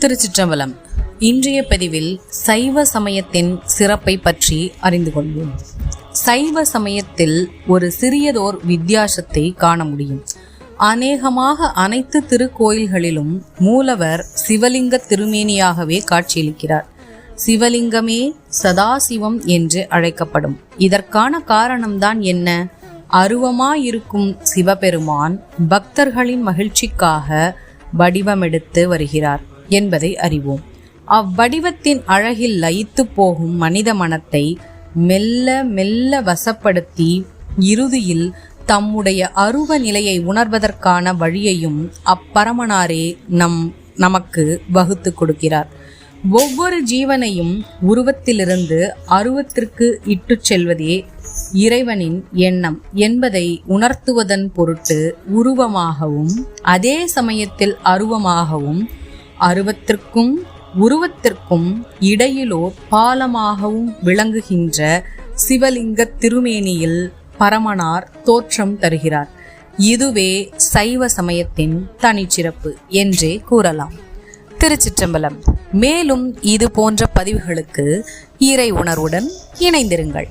திருச்சிற்றம்பலம். இன்றைய பதிவில் சைவ சமயத்தின் சிறப்பை பற்றி அறிந்து கொள்வோம். சைவ சமயத்தில் ஒரு சிறியதோர் வித்தியாசத்தை காண முடியும். அநேகமாக அனைத்து திருக்கோயில்களிலும் மூலவர் சிவலிங்க திருமேனியாகவே காட்சியளிக்கிறார். சிவலிங்கமே சதாசிவம் என்று அழைக்கப்படும். இதற்கான காரணம்தான் என்ன? அருவமாயிருக்கும் சிவபெருமான் பக்தர்களின் மகிழ்ச்சிக்காக வடிவமெடுத்து வருகிறார். என்பதை அறிவோம். அவ்வடிவத்தின் அழகில் லயித்து போகும் மனித மனத்தை மெல்ல மெல்ல வசப்படுத்தி இறுதியில் தம்முடைய அருவ நிலையை உணர்வதற்கான வழியையும் அப்பரமனாரே நம் நமக்கு வகுத்து கொடுக்கிறார். ஒவ்வொரு ஜீவனையும் உருவத்திலிருந்து அருவத்திற்கு இட்டு செல்வதே இறைவனின் எண்ணம் என்பதை உணர்த்துவதன் பொருட்டு உருவமாகவும் அதே சமயத்தில் அருவமாகவும் அருவத்திற்கும் உருவத்திற்கும் இடையிலோர் பாலமாகவும் விளங்குகின்ற சிவலிங்க திருமேனியில் பரமனார் தோற்றம் தருகிறார். இதுவே சைவ சமயத்தின் தனிச்சிறப்பு என்றே கூறலாம். திருச்சிற்றம்பலம். மேலும் இது போன்ற பதிவுகளுக்கு இறை உணர்வுடன் இணைந்திருங்கள்.